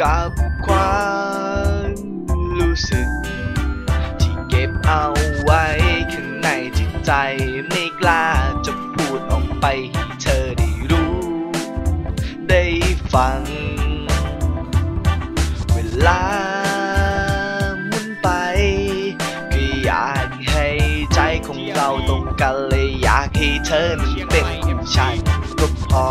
กับความรู้สึก ที่เก็บเอาไว้ข้างในจิตใจไม่กล้าจะพูดออกไปให้เธอได้รู้ ได้ฟัง เวลาหมุนไป ก็อยากให้ใจของเราตรงกันเลยอยากให้เธอนั้นเป็นของฉันก็พอ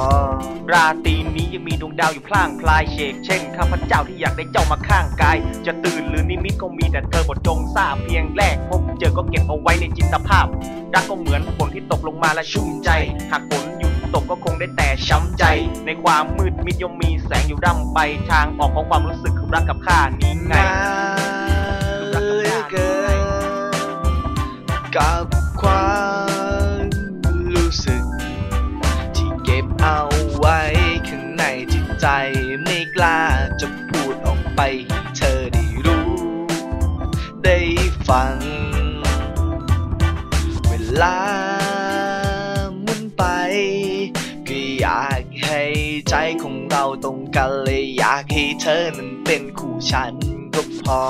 ราตรีนี้ยังมีดวงดาวอยู่พล่างพลายเชกเช่นข้าพเจ้าที่อยากได้เจ้ามาข้างกาย จะตื่นหรือนิมิตก็มีแต่เธอหมดจงทราบเพียงแรกพบเจอก็เก็บเอาไว้ในจินตภาพ รักก็เหมือนฝนที่ตกลงมาและชุ่มใจ หากฝนหยุดตกก็คงได้แต่ช้ำใจ ในความมืดมิดย่อมมีแสงอยู่ร่ำไปทางออกของความรู้สึกคือรักกับข้านี้ไงนานเหลือเกินกับความรู้สึกที่เก็บเอาไว้ข้าง ในจิตใจไม่กล้าจะพูดออกไปให้เธอได้รู้ ได้ฟัง เวลาหมุนไป ก็อยากให้ใจของเราตรงกันเลยอยากให้เธอนั้นเป็นคู่ฉันก็พอ